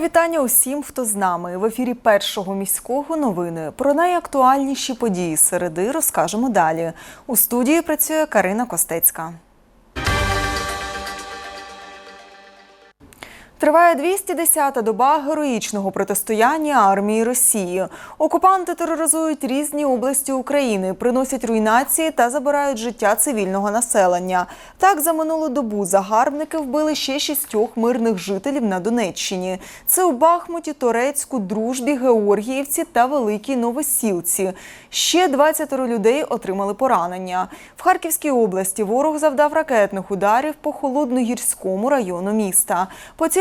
Вітання усім, хто з нами. В ефірі першого міського новини. Про найактуальніші події середи розкажемо далі. У студії працює Карина Костецька. Триває 210-та доба героїчного протистояння армії Росії. Окупанти тероризують різні області України, приносять руйнації та забирають життя цивільного населення. Так, за минулу добу загарбники вбили ще шістьох мирних жителів на Донеччині. Це у Бахмуті, Торецьку, Дружбі, Георгіївці та Великій Новосілці. Ще 20 людей отримали поранення. В Харківській області ворог завдав ракетних ударів по холодногірському району міста.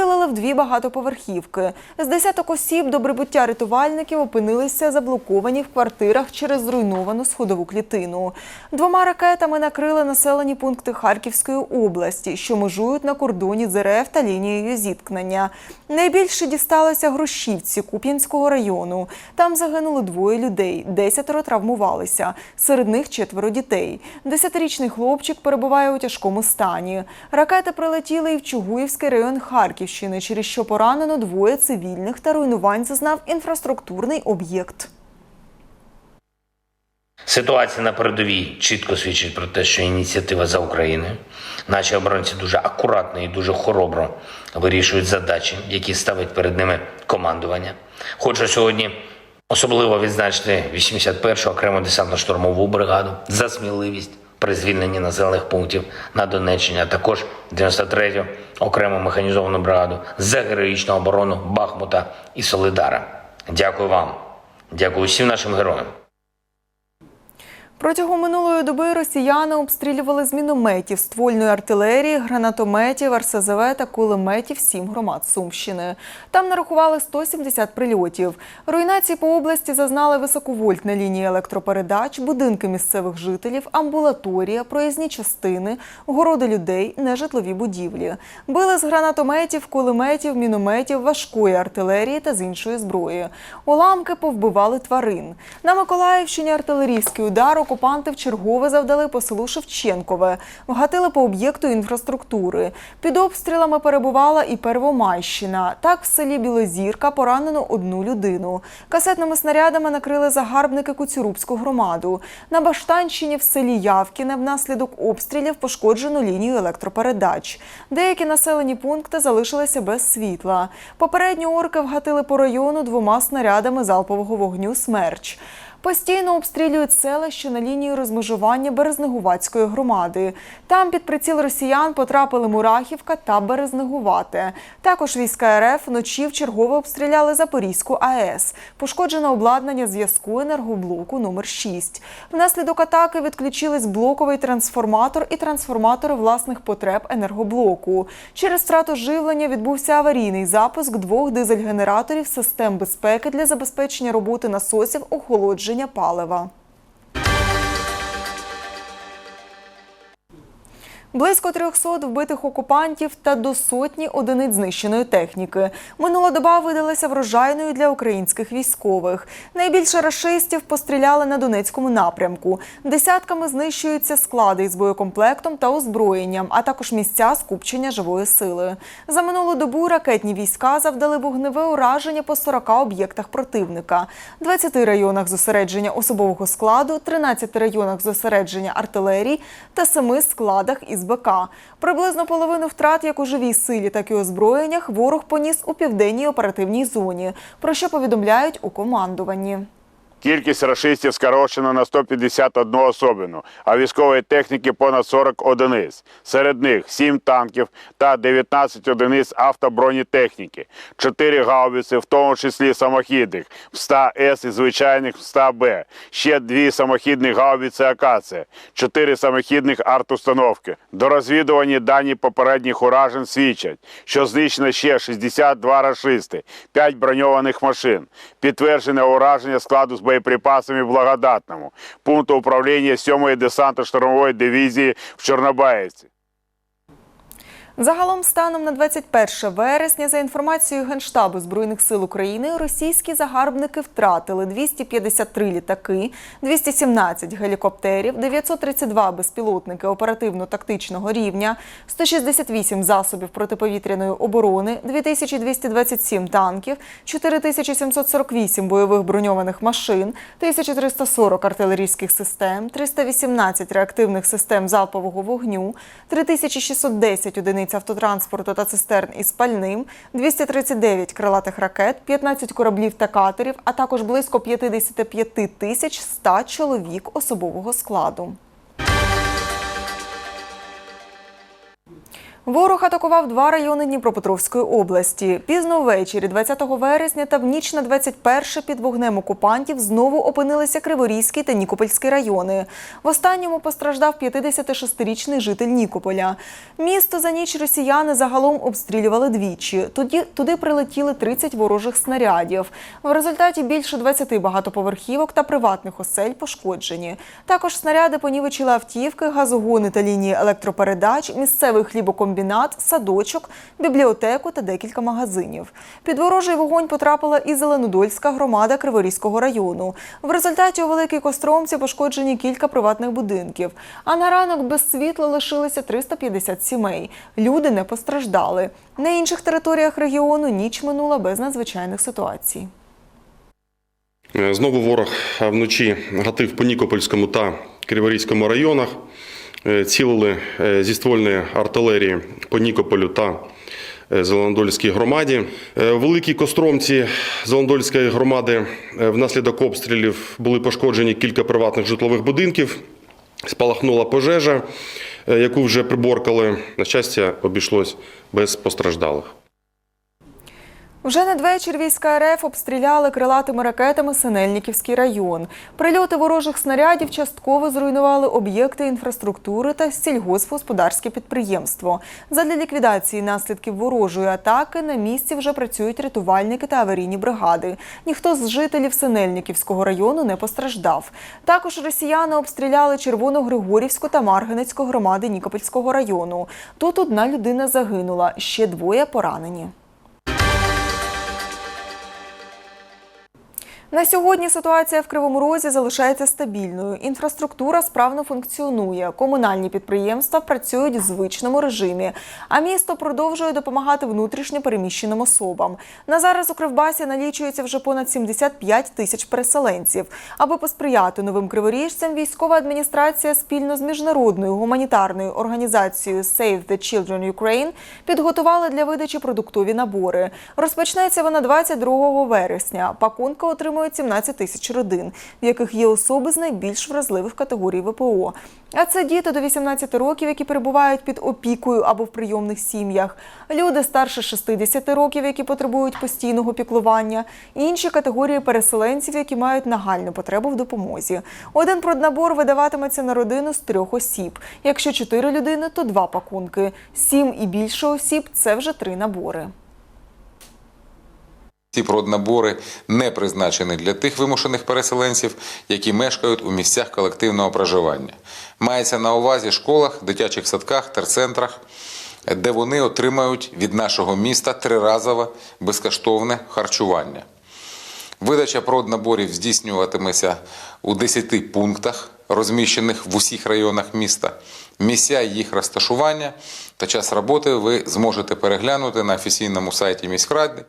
Поцілили в дві багатоповерхівки. З десяток осіб до прибуття рятувальників опинилися заблоковані в квартирах через зруйновану сходову клітину. Двома ракетами накрили населені пункти Харківської області, що межують на кордоні з та лінією зіткнення. Найбільше дісталося Грушівці Куп'янського району. Там загинуло двоє людей, десятеро травмувалися. Серед них четверо дітей. Десятирічний хлопчик перебуває у тяжкому стані. Ракети прилетіли і в Чугуївський район Харківщини, через що поранено двоє цивільних та руйнувань зазнав інфраструктурний об'єкт. Ситуація на передовій чітко свідчить про те, що ініціатива за Україною. Наші оборонці дуже акуратно і дуже хоробро вирішують задачі, які ставить перед ними командування. Хочу сьогодні особливо відзначити 81-ту окрему десантно-штурмову бригаду за сміливість при звільненні населених пунктів на Донеччині, а також 93-ю окрему механізовану бригаду за героїчну оборону Бахмута і Солидара. Дякую вам, дякую всім нашим героям. Протягом минулої доби росіяни обстрілювали з мінометів, ствольної артилерії, гранатометів, РСЗВ та кулеметів сім громад Сумщини. Там нарахували 170 прильотів. Руйнації по області зазнали високовольтна лінія електропередач, будинки місцевих жителів, амбулаторія, проїзні частини, городи людей, нежитлові будівлі. Били з гранатометів, кулеметів, мінометів, важкої артилерії та з іншої зброї. Уламки повбивали тварин. На Миколаївщині артилерійський удар окупанти вчергове завдали по селу Шевченкове, вгатили по об'єкту інфраструктури. Під обстрілами перебувала і Первомайщина. Так, в селі Білозірка поранено одну людину. Касетними снарядами накрили загарбники Куцюрубську громаду. На Баштанщині в селі Явкіне внаслідок обстрілів пошкоджено лінію електропередач. Деякі населені пункти залишилися без світла. Попередньо орки вгатили по району двома снарядами залпового вогню «Смерч». Постійно обстрілюють селища на лінії розмежування Березнегуватської громади. Там під приціл росіян потрапили Мурахівка та Березнегувате. Також війська РФ вночі вчергове обстріляли Запорізьку АЕС. Пошкоджено обладнання зв'язку енергоблоку номер 6 Внаслідок атаки відключились блоковий трансформатор і трансформатори власних потреб енергоблоку. Через втрату живлення відбувся аварійний запуск двох дизель-генераторів систем безпеки для забезпечення роботи насосів охолодження палива. Близько 300 вбитих окупантів та до сотні одиниць знищеної техніки. Минула доба видалася врожайною для українських військових. Найбільше рашистів постріляли на Донецькому напрямку. Десятками знищуються склади із боєкомплектом та озброєнням, а також місця скупчення живої сили. За минулу добу ракетні війська завдали вогневе ураження по 40 об'єктах противника, 20 районах зосередження особового складу, 13 районах зосередження артилерії та 7 складах із БК. Приблизно половину втрат як у живій силі, так і озброєннях ворог поніс у південній оперативній зоні, про що повідомляють у командуванні. Кількість рашистів скорочено на 151 особину, а військової техніки понад 40 одиниць. Серед них 7 танків та 19 одиниць автобронетехніки, 4 гаубиці, в тому числі самохідних, МСТА-С і звичайних МСТА-Б, ще дві самохідних гаубиці «Акація», 4 самохідних арт-установки. До розвідування дані попередніх уражень свідчать, що знищено ще 62 рашисти, 5 броньованих машин. Підтверджене ураження складу з боєприпасами в Благодатному, пункту управління 7-ї десантно-штурмової дивізії в Чорнобаївці. Загалом, станом на 21 вересня, за інформацією Генштабу Збройних сил України, російські загарбники втратили 253 літаки, 217 гелікоптерів, 932 безпілотники оперативно-тактичного рівня, 168 засобів протиповітряної оборони, 2227 танків, 4748 бойових броньованих машин, 1340 артилерійських систем, 318 реактивних систем залпового вогню, 3610 одиниць автотранспорту та цистерн із пальним, 239 крилатих ракет, 15 кораблів та катерів, а також близько 55 тисяч 100 чоловік особового складу. Ворог атакував два райони Дніпропетровської області. Пізно ввечері 20 вересня та в ніч на 21 під вогнем окупантів знову опинилися Криворізький та Нікопольський райони. В останньому постраждав 56-річний житель Нікополя. Місто за ніч росіяни загалом обстрілювали двічі. Тоді туди прилетіли 30 ворожих снарядів. В результаті більше 20 багатоповерхівок та приватних осель пошкоджені. Також снаряди понівечили автівки, газогони та лінії електропередач, місцевий хлібокомбінат, садочок, бібліотеку та декілька магазинів. Під ворожий вогонь потрапила і Зеленодольська громада Криворізького району. В результаті у Великій Костромці пошкоджені кілька приватних будинків. А на ранок без світла лишилися 350 сімей. Люди не постраждали. На інших територіях регіону ніч минула без надзвичайних ситуацій. Знову ворог вночі гатив по Нікопольському та Криворізькому районах. Е, Цілили е, зі ствольної артилерії по Нікополю та Зеландольській громаді. Е, Великій Костромці Зеландольської громади е, внаслідок обстрілів були пошкоджені кілька приватних житлових будинків. Спалахнула пожежа, е, яку вже приборкали. На щастя, обійшлось без постраждалих. Вже надвечір війська РФ обстріляли крилатими ракетами Синельниківський район. Прильоти ворожих снарядів частково зруйнували об'єкти інфраструктури та сільгоспгосподарське підприємство. Задля ліквідації наслідків ворожої атаки на місці вже працюють рятувальники та аварійні бригади. Ніхто з жителів Синельниківського району не постраждав. Також росіяни обстріляли Червоногригорівську та Марганецьку громади Нікопольського району. Тут одна людина загинула, ще двоє поранені. На сьогодні ситуація в Кривому Розі залишається стабільною. Інфраструктура справно функціонує. Комунальні підприємства працюють в звичному режимі. А місто продовжує допомагати внутрішньо переміщеним особам. На зараз у Кривбасі налічується вже понад 75 тисяч переселенців. Аби посприяти новим криворіжцям, військова адміністрація спільно з міжнародною гуманітарною організацією Save the Children Ukraine підготувала для видачі продуктові набори. Розпочнеться вона 22 вересня. Пакунка отримують 17 тисяч родин, в яких є особи з найбільш вразливих категорій ВПО. А це діти до 18 років, які перебувають під опікою або в прийомних сім'ях, люди старше 60 років, які потребують постійного піклування, інші категорії переселенців, які мають нагальну потребу в допомозі. Один проднабор видаватиметься на родину з трьох осіб. Якщо чотири людини, то два пакунки. Сім і більше осіб це вже три набори. Ці проднабори не призначені для тих вимушених переселенців, які мешкають у місцях колективного проживання. Мається на увазі школах, дитячих садках, терцентрах, де вони отримають від нашого міста триразове безкоштовне харчування. Видача проднаборів здійснюватиметься у 10 пунктах, розміщених в усіх районах міста. Місця їх розташування та час роботи ви зможете переглянути на офіційному сайті міськради.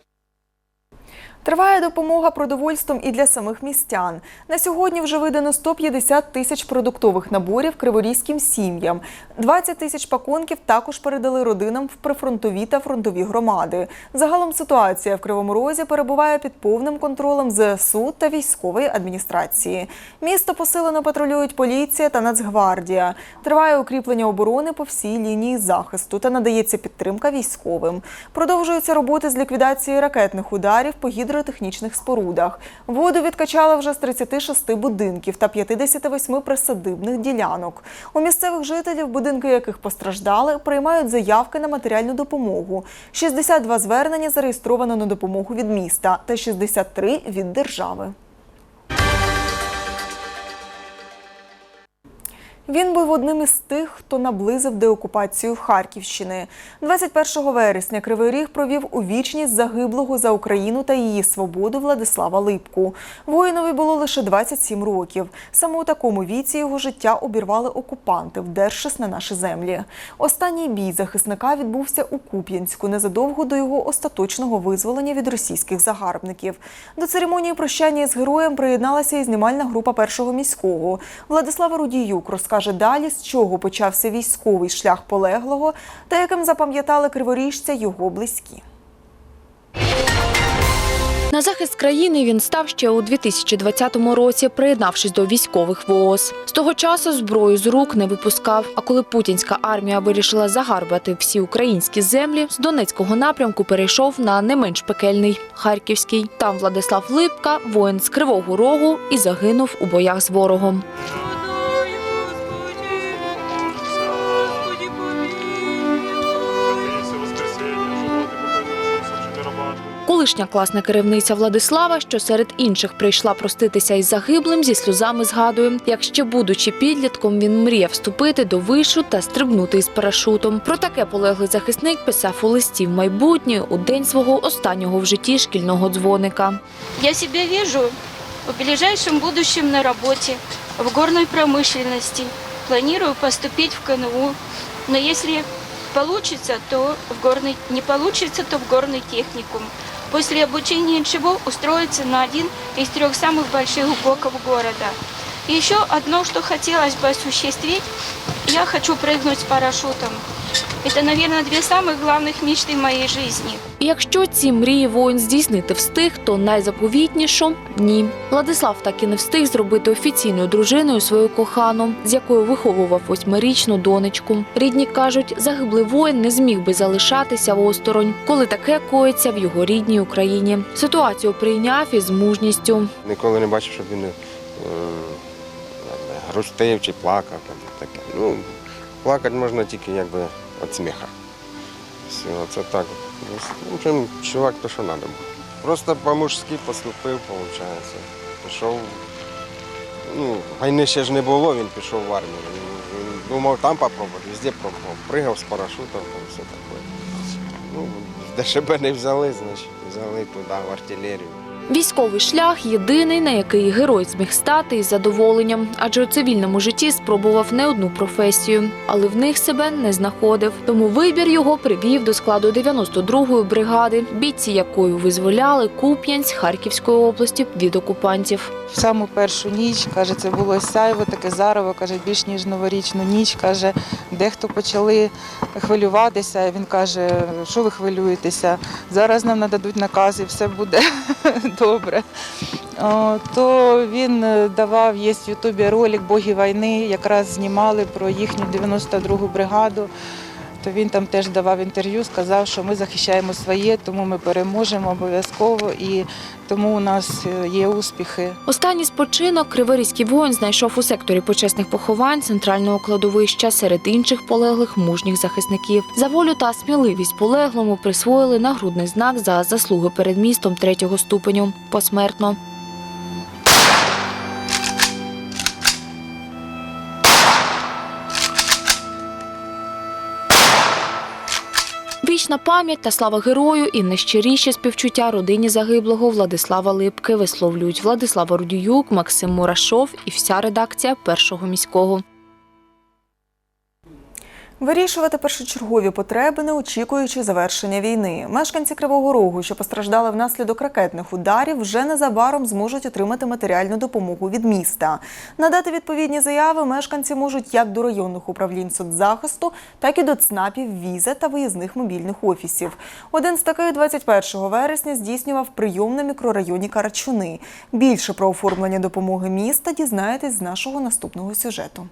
Триває допомога продовольством і для самих містян. На сьогодні вже видано 150 тисяч продуктових наборів криворізьким сім'ям. 20 тисяч пакунків також передали родинам в прифронтові та фронтові громади. Загалом ситуація в Кривому Розі перебуває під повним контролем ЗСУ та військової адміністрації. Місто посилено патрулюють поліція та Нацгвардія. Триває укріплення оборони по всій лінії захисту та надається підтримка військовим. Продовжуються роботи з ліквідації ракетних ударів по гідротехнічних спорудах. Воду відкачали вже з 36 будинків та 58 присадибних ділянок. У місцевих жителів, будинки яких постраждали, приймають заявки на матеріальну допомогу. 62 звернення зареєстровано на допомогу від міста та 63 від держави. Він був одним із тих, хто наблизив деокупацію Харківщини. 21 вересня Кривий Ріг провів у вічність загиблого за Україну та її свободу Владислава Липку. Воїнові було лише 27 років. Саме у такому віці його життя обірвали окупанти, вдершись на наші землі. Останній бій захисника відбувся у Куп'янську незадовго до його остаточного визволення від російських загарбників. До церемонії прощання з героєм приєдналася і знімальна група першого міського. Владислава Рудіюк розкаже далі, з чого почався військовий шлях полеглого та яким запам'ятали криворіжця його близькі. На захист країни він став ще у 2020 році, приєднавшись до військових ВООЗ. З того часу зброю з рук не випускав. А коли путінська армія вирішила загарбати всі українські землі, з Донецького напрямку перейшов на не менш пекельний Харківський. Там Владислав Липка, воїн з Кривого Рогу, і загинув у боях з ворогом. Колишня класна керівниця Владислава, що серед інших прийшла проститися із загиблим, зі сльозами згадує, як ще будучи підлітком, він мріяв вступити до вишу та стрибнути із парашутом. Про таке полеглий захисник писав у листі в майбутнє у день свого останнього в житті шкільного дзвоника. Я себя вижу в ближайшем будущем на работе, в горной промышленности. Планирую поступить в КНУ, но если получится, то в горный, не получится, то в горный техникум. После обучения чего устроиться на один из трех самых больших ГОКов города. И еще одно, что хотелось бы осуществить, я хочу прыгнуть с парашютом. Это, наверное, две самых главных мечты в моей жизни. І якщо ці мрії воїн здійснити встиг, то найзаповітнішу ні. Владислав так і не встиг зробити офіційною дружиною свою кохану, з якою виховував восьмирічну донечку. Рідні кажуть, загиблий воїн не зміг би залишатися осторонь, коли таке коїться в його рідній Україні. Ситуацію прийняв із мужністю. Ніколи не бачив, щоб він е, якби, грустив чи плакав. Там, таке. Ну, плакати можна тільки якби від сміха. Все, це так. В общем, чувак, то що треба було. Просто по-мужськи поступив, виходить. Пішов. Ну, війни ще ж не було, він пішов в армію. Він, думав там попробувати, везде пробував. Пригав з парашутом, все таке. Ну, ДШБ не взяли, значить, взяли туди, в артилерію. Військовий шлях єдиний, на який герой зміг стати із задоволенням, адже у цивільному житті спробував не одну професію, але в них себе не знаходив. Тому вибір його привів до складу 92-ї бригади, бійці якої визволяли Куп'янськ Харківської області від окупантів. В саму першу ніч, каже, це було сяйво, таке зарево, каже, більш ніж новорічну ніч. Каже, дехто почали хвилюватися. Він каже, що ви хвилюєтеся? Зараз нам нададуть накази, все буде добре. То він е, давав, є в Ютубі ролик Боги війни, якраз знімали про їхню 92-гу бригаду. То він там теж давав інтерв'ю, сказав, що ми захищаємо своє, тому ми переможемо обов'язково і тому у нас е, є успіхи. Останній спочинок криворізький воїн знайшов у секторі почесних поховань центрального кладовища серед інших полеглих мужніх захисників. За волю та сміливість полеглому присвоїли нагрудний знак за заслуги перед містом третього ступеню посмертно. Вічна пам'ять та слава герою і найщиріші співчуття родині загиблого Владислава Липки висловлюють Владислава Рудіюк, Максим Мурашов і вся редакція першого міського. Вирішувати першочергові потреби, не очікуючи завершення війни. Мешканці Кривого Рогу, що постраждали внаслідок ракетних ударів, вже незабаром зможуть отримати матеріальну допомогу від міста. Надати відповідні заяви мешканці можуть як до районних управлінь соцзахисту, так і до ЦНАПів, візе та виїзних мобільних офісів. Один з таких 21 вересня здійснював прийом на мікрорайоні Карачуни. Більше про оформлення допомоги міста дізнаєтесь з нашого наступного сюжету.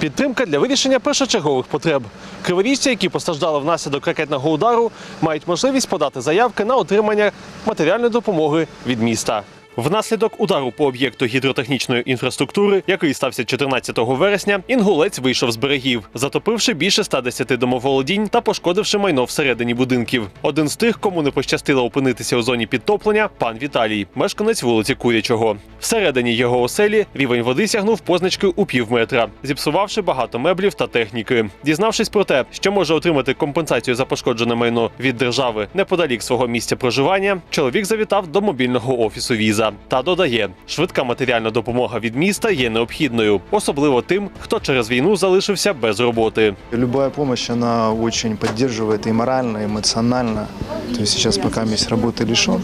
Підтримка для вирішення першочергових потреб. Криворіжці, які постраждали внаслідок ракетного удару, мають можливість подати заявки на отримання матеріальної допомоги від міста. Внаслідок удару по об'єкту гідротехнічної інфраструктури, який стався 14 вересня, інгулець вийшов з берегів, затопивши більше 110 домоволодінь та пошкодивши майно всередині будинків. Один з тих, кому не пощастило опинитися у зоні підтоплення, пан Віталій, мешканець вулиці Курячого. Всередині його оселі рівень води сягнув позначки у пів метра, зіпсувавши багато меблів та техніки. Дізнавшись про те, що може отримати компенсацію за пошкоджене майно від держави неподалік свого місця проживання, чоловік завітав до мобільного офісу Віза та додає, швидка матеріальна допомога від міста є необхідною, особливо тим, хто через війну залишився без роботи. Любая помощь, она очень поддерживает и морально, и эмоционально. То есть сейчас пока есть работы лишен,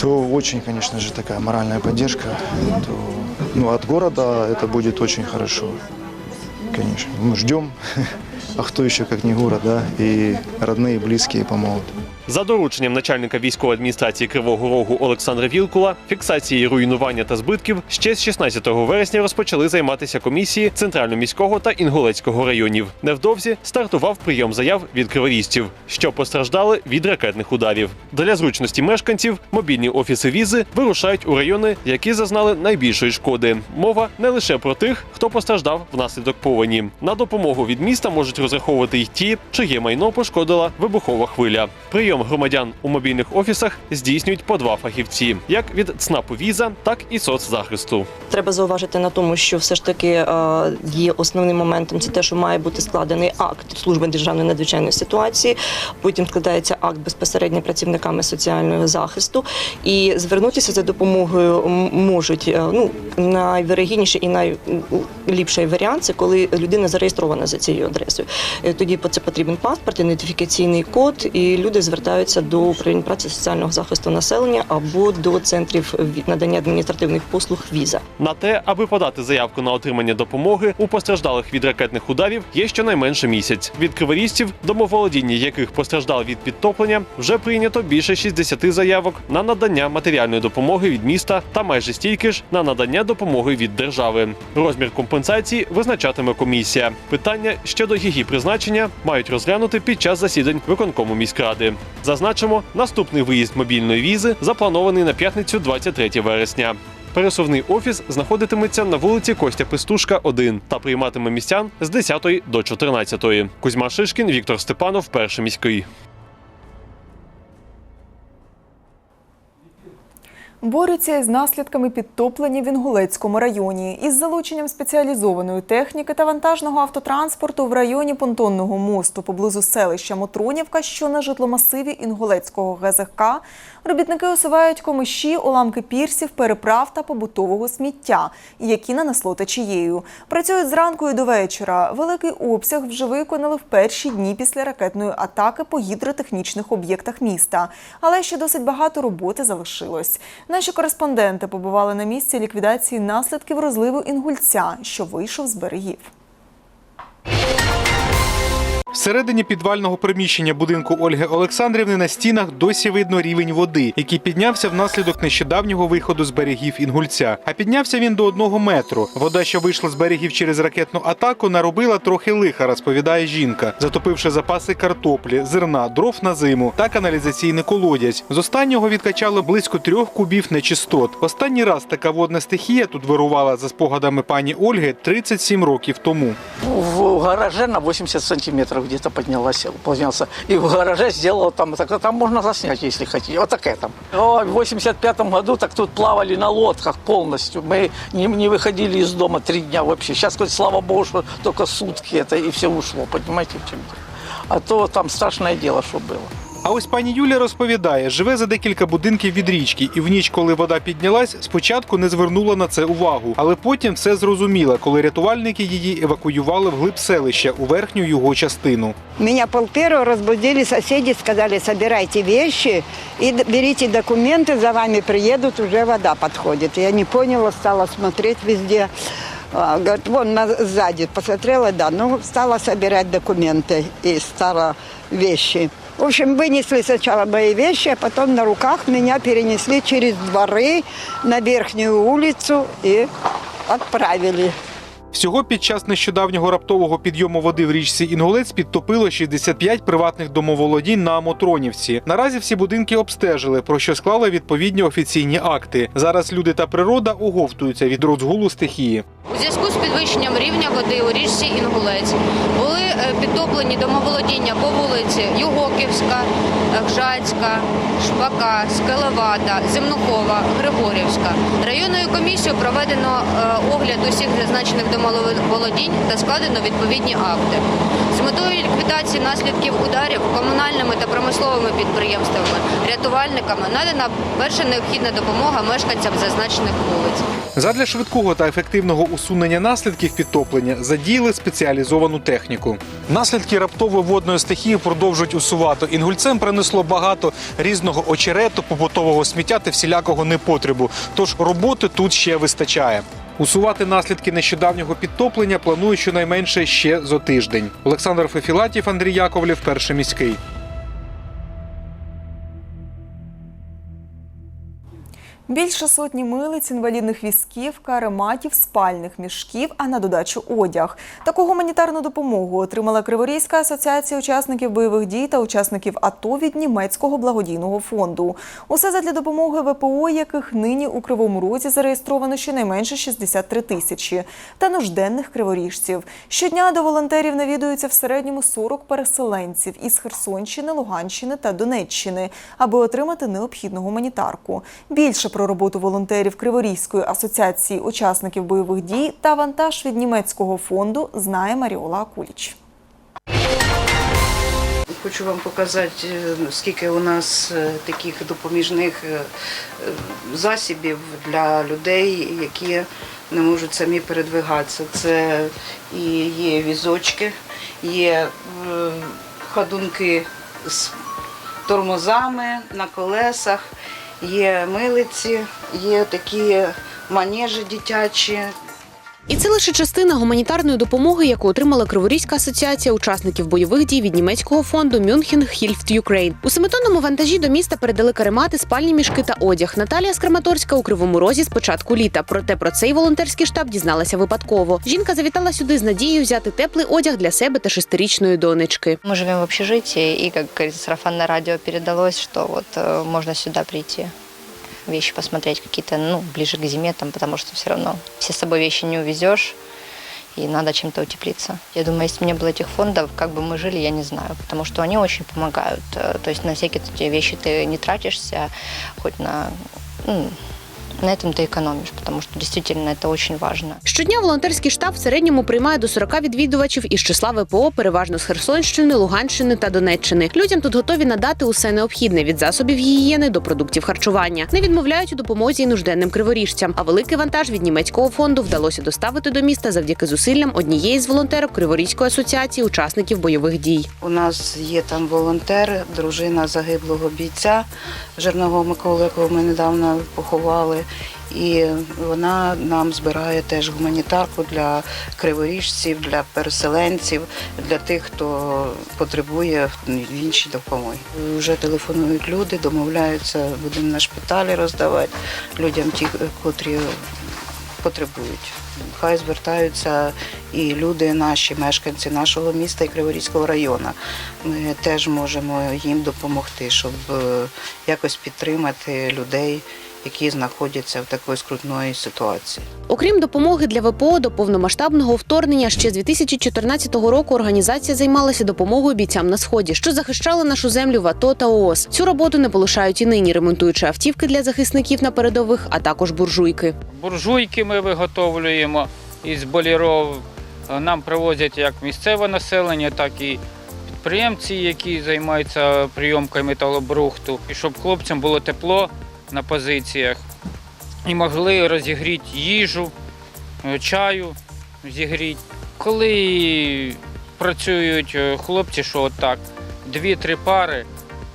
то очень, конечно же, такая моральная поддержка. То, ну, от города это будет очень хорошо. Конечно, мы ждем. А кто еще, как не город, да? И родные, и близкие помогут. За дорученням начальника військової адміністрації Кривого Рогу Олександра Вілкула, фіксації руйнування та збитків ще з 16 вересня розпочали займатися комісії Центрально-міського та Інгулецького районів. Невдовзі стартував прийом заяв від криворізців, що постраждали від ракетних ударів. Для зручності мешканців мобільні офіси візи вирушають у райони, які зазнали найбільшої шкоди. Мова не лише про тих, хто постраждав внаслідок повені. На допомогу від міста можуть розраховувати й ті, чиє майно пошкодила вибухова хвиля. Прийом громадян у мобільних офісах здійснюють по два фахівці, як від ЦНАПу віза, так і соцзахисту. Треба зауважити на тому, що все ж таки е, є основним моментом це те, що має бути складений акт служби державної надзвичайної ситуації. Потім складається акт безпосередньо працівниками соціального захисту. І звернутися за допомогою можуть е, ну найвирогідніший і найліпший варіант це коли людина зареєстрована за цією адресою. Е, Тоді це потрібен паспорт, ідентифікаційний код, і люди звертаються до управління праці соціального захисту населення або до центрів надання адміністративних послуг віза. На те, аби подати заявку на отримання допомоги у постраждалих від ракетних ударів, є щонайменше місяць. Від криворізців, домоволодіння яких постраждали від підтоплення, вже прийнято більше 60 заявок на надання матеріальної допомоги від міста та майже стільки ж на надання допомоги від держави. Розмір компенсації визначатиме комісія. Питання щодо її призначення мають розглянути під час засідань виконкому міськради. Зазначимо, наступний виїзд мобільної візи запланований на п'ятницю 23 вересня. Пересувний офіс знаходитиметься на вулиці Костя Пестушка, 1 та прийматиме містян з 10 до 14. Кузьма Шишкін, Віктор Степанов, перший міський. Борються із наслідками підтоплення в Інгулецькому районі. Із залученням спеціалізованої техніки та вантажного автотранспорту в районі понтонного мосту поблизу селища Мотронівка, що на житломасиві Інгулецького ГЗК, робітники усувають комиші, уламки пірсів, переправ та побутового сміття, які нанесло течією. Працюють зранку і до вечора. Великий обсяг вже виконали в перші дні після ракетної атаки по гідротехнічних об'єктах міста. Але ще досить багато роботи залишилось. Наші кореспонденти побували на місці ліквідації наслідків розливу інгульця, що вийшов з берегів. Всередині підвального приміщення будинку Ольги Олександрівни на стінах досі видно рівень води, який піднявся внаслідок нещодавнього виходу з берегів Інгульця. А піднявся він до одного метру. Вода, що вийшла з берегів через ракетну атаку, наробила трохи лиха, розповідає жінка, затопивши запаси картоплі, зерна, дров на зиму та каналізаційний колодязь. З останнього відкачало близько трьох кубів нечистот. Останній раз така водна стихія тут вирувала за спогадами пані Ольги 37 років тому. В гараже на 80 сантиметров где-то поднялась, поднялся. И в гараже сделала там, так, там можно заснять, если хотите. Вот такая там. О, в 85 году так тут плавали на лодках полностью. Мы не, не выходили из дома три дня вообще. Сейчас, хоть, слава богу, что только сутки это и все ушло, понимаете, в чем дело. А то там страшное дело, что было. А ось пані Юля розповідає, живе за декілька будинків від річки, і в ніч, коли вода піднялась, спочатку не звернула на це увагу, але потім все зрозуміла, коли рятувальники її евакуювали вглиб селища у верхню його частину. Меня пол первого разбудили соседи, сказали, собирайте вещи и берите документы, за вами приедут, уже вода подходит. Я не поняла, стала смотреть везде. А, вон на. Посмотрела, да, ну, стала собирать документы и стала вещи. В общем, вынесли сначала мои вещи, а потом на руках меня перенесли через дворы на верхнюю улицу и отправили. Всього під час нещодавнього раптового підйому води в річці Інгулець підтопило 65 приватних домоволодінь на Амотронівці. Наразі всі будинки обстежили, про що склали відповідні офіційні акти. Зараз люди та природа оговтуються від розгулу стихії. У зв'язку з підвищенням рівня води у річці Інгулець були е, підтоплені домоволодіння по вулиці Югоківська, Гжацька, Шпака, Скелевата, Земнухова, Григорівська. Районною комісією проведено е, огляд усіх зазначених домоволодінь та складено відповідні акти. З метою ліквідації наслідків ударів комунальними та промисловими підприємствами, рятувальниками надана перша необхідна допомога мешканцям зазначених вулиць. Задля швидкого та ефективного усунення наслідків підтоплення задіяли спеціалізовану техніку. Наслідки раптової водної стихії продовжують усувати. Інгульцем принесло багато різного очерету, побутового сміття та всілякого непотребу. Тож роботи тут ще вистачає. Усувати наслідки нещодавнього підтоплення планують щонайменше ще зо тиждень. Олександр Фефілатів, Андрій Яковлів, перший міський. Більше сотні милиць, інвалідних візків, карематів, спальних мішків, а на додачу одяг. Таку гуманітарну допомогу отримала Криворізька асоціація учасників бойових дій та учасників АТО від німецького благодійного фонду. Усе задля допомоги ВПО, яких нині у Кривому Розі зареєстровано щонайменше 63 тисячі, та нужденних криворіжців. Щодня до волонтерів навідуються в середньому 40 переселенців із Херсонщини, Луганщини та Донеччини, аби отримати необхідну гуманітарку. Більше про роботу волонтерів Криворізької асоціації учасників бойових дій та вантаж від німецького фонду знає Маріола Акуліч. Хочу вам показати, е, скільки у нас е, таких допоміжних е, засобів для людей, які не можуть самі передвигатися. Це і є візочки, є ходунки з тормозами на колесах, є милиці, є такі манежі дитячі, І це лише частина гуманітарної допомоги, яку отримала Криворізька асоціація учасників бойових дій від німецького фонду Мюнхен Хільфт Юкрейн. У семитонному вантажі до міста передали каремати, спальні мішки та одяг. Наталія з Краматорська у Кривому Розі з початку літа. Проте про цей волонтерський штаб дізналася випадково. Жінка завітала сюди з надією взяти теплий одяг для себе та шестирічної донечки. Мы живем в общежитии, и, как говорится, сарафанное радио передалось, что вот э, можно сюда прийти, вещи посмотреть какие-то, ну, ближе к зиме, там, потому что все равно все с собой вещи не увезешь, и надо чем-то утеплиться. Я думаю, если бы не было этих фондов, как бы мы жили, я не знаю, потому что они очень помогают. Э, То есть на всякие такие вещи ты не тратишься, хоть на... ну, на этом ты экономишь, потому что действительно это очень важно. Щодня волонтерський штаб в середньому приймає до 40 відвідувачів із числа ВПО, переважно з Херсонщини, Луганщини та Донеччини. Людям тут готові надати усе необхідне від засобів гігієни до продуктів харчування. Не відмовляють у допомозі і нужденним криворіжцям. А великий вантаж від німецького фонду вдалося доставити до міста завдяки зусиллям однієї з волонтерок Криворізької асоціації учасників бойових дій. У нас є там волонтер, дружина загиблого бійця Жирного Миколи, якого ми недавно поховали. І вона нам збирає теж гуманітарку для криворіжців, для переселенців, для тих, хто потребує іншої допомоги. Вже телефонують люди, домовляються, будемо на шпиталі роздавати людям, ті, котрі потребують. Хай звертаються і люди, наші мешканці нашого міста і Криворізького району. Ми теж можемо їм допомогти, щоб е, якось підтримати людей, які знаходяться в такій скрутної ситуації. Окрім допомоги для ВПО до повномасштабного вторгнення, ще з 2014 року організація займалася допомогою бійцям на сході, що захищали нашу землю в АТО та ООС. Цю роботу не полишають і нині, ремонтуючи автівки для захисників на передових, а також буржуйки. Буржуйки ми виготовлюємо із боліров. Нам привозять як місцеве населення, так і підприємці, які займаються прийомкою металобрухту, і щоб хлопцям було тепло на позиціях і могли розігріти їжу, е, чаю зігріти. Коли працюють е, хлопці, що отак, дві-три пари,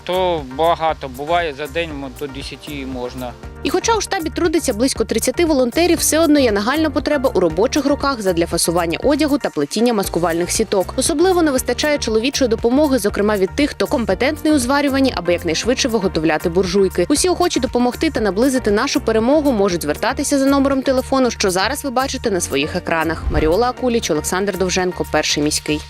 то багато буває за день до 10 можна. І хоча у штабі трудиться близько 30 волонтерів, все одно є нагальна потреба у робочих руках задля фасування одягу та плетіння маскувальних сіток. Особливо не вистачає чоловічої допомоги, зокрема від тих, хто компетентний у зварюванні, аби якнайшвидше виготовляти буржуйки. Усі охочі допомогти та наблизити нашу перемогу можуть звертатися за номером телефону, що зараз ви бачите на своїх екранах. Маріола Акуліч, Олександр Довженко, перший міський.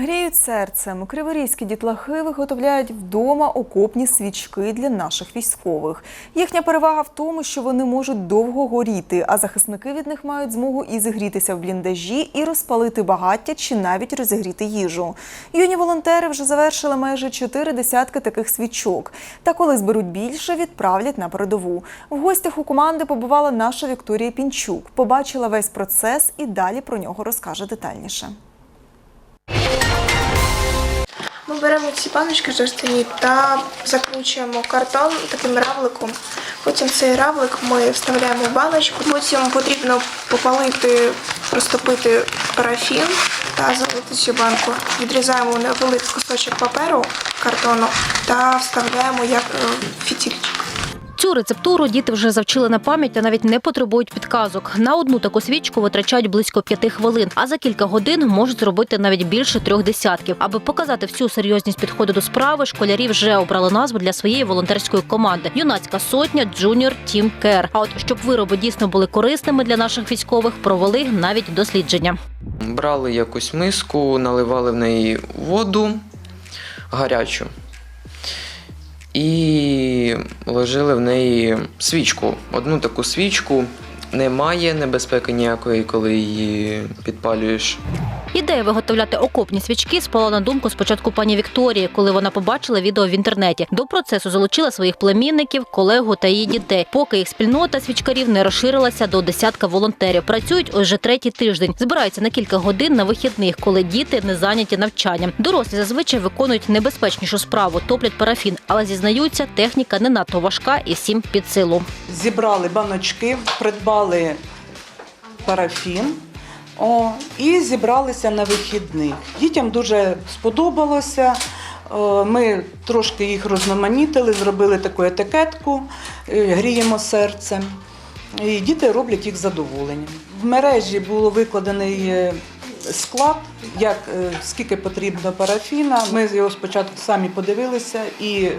Гріють серцем. Криворізькі дітлахи виготовляють вдома окопні свічки для наших військових. Їхня перевага в тому, що вони можуть довго горіти, а захисники від них мають змогу і зігрітися в бліндажі, і розпалити багаття чи навіть розігріти їжу. Юні волонтери вже завершили майже чотири десятки таких свічок. Та коли зберуть більше, відправлять на передову. В гостях у команди побувала наша Вікторія Пінчук. Побачила весь процес і далі про нього розкаже детальніше. Беремо ці баночки жорстяні та закручуємо картон таким равликом. Потім цей равлик ми вставляємо в баночку. Потім потрібно попалити, розтопити парафін та залити цю банку. Відрізаємо невеликий кусочок паперу картону та вставляємо як е, фітільчик. Цю рецептуру діти вже завчили на пам'ять та навіть не потребують підказок. На одну таку свічку витрачають близько п'яти хвилин, а за кілька годин можуть зробити навіть більше трьох десятків. Аби показати всю серйозність підходу до справи, школярі вже обрали назву для своєї волонтерської команди Юнацька сотня Джуніор Тім Кер. А от щоб вироби дійсно були корисними для наших військових, провели навіть дослідження. Брали якусь миску, наливали в неї воду гарячу і вложили в неї свічку. Одну таку свічку немає небезпеки ніякої, коли її підпалюєш. Ідея виготовляти окопні свічки спала на думку спочатку пані Вікторії, коли вона побачила відео в інтернеті. До процесу залучила своїх племінників, колегу та її дітей. Поки їх спільнота свічкарів не розширилася до десятка волонтерів. Працюють ось вже третій тиждень. Збираються на кілька годин на вихідних, коли діти не зайняті навчанням. Дорослі зазвичай виконують небезпечнішу справу, топлять парафін, але зізнаються, техніка не надто важка і всім під силу. Зібрали баночки, придбали парафін о, і зібралися на вихідних. Дітям дуже сподобалося. Ми трошки їх розноманітили, зробили таку етикетку, е, гріємо серцем. І діти роблять їх задоволенням. В мережі було викладений е, склад, як, е, скільки потрібно парафіна. Ми його спочатку самі подивилися і е,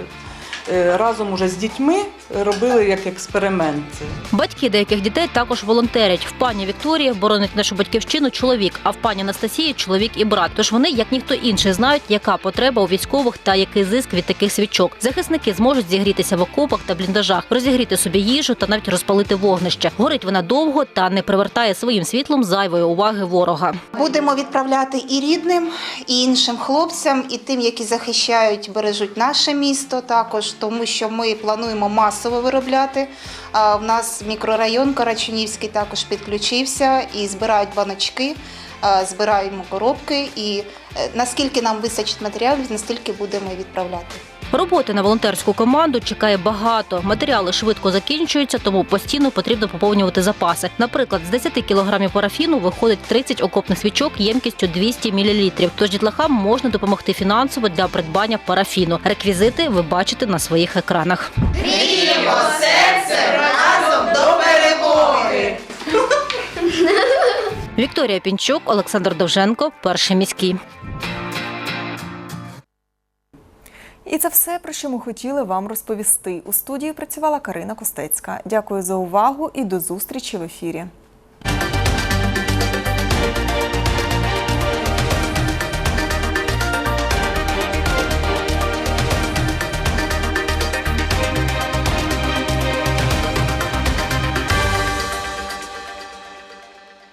разом уже з дітьми робили як експеримент. Батьки деяких дітей також волонтерять. В пані Вікторії боронить нашу батьківщину чоловік, а в пані Анастасії чоловік і брат. Тож вони, як ніхто інший, знають, яка потреба у військових та який зиск від таких свічок. Захисники зможуть зігрітися в окопах та бліндажах, розігріти собі їжу та навіть розпалити вогнище. Горить вона довго та не привертає своїм світлом зайвої уваги ворога. Будемо відправляти і рідним, і іншим хлопцям, і тим, які захищають, бережуть наше місто також, тому що ми плануємо масово виробляти. В нас мікрорайон Карачунівський також підключився і збирають баночки, збираємо коробки. І е, наскільки нам вистачить матеріалів, настільки будемо відправляти. Роботи на волонтерську команду чекає багато. Матеріали швидко закінчуються, тому постійно потрібно поповнювати запаси. Наприклад, з 10 кілограмів парафіну виходить 30 окопних свічок ємкістю 200 мл. Тож дітлахам можна допомогти фінансово для придбання парафіну. Реквізити ви бачите на своїх екранах. Гріємо серце разом до перемоги! Вікторія Пінчук, Олександр Довженко, перший міський. І це все, про що ми хотіли вам розповісти. У студії працювала Карина Костецька. Дякую за увагу і до зустрічі в ефірі.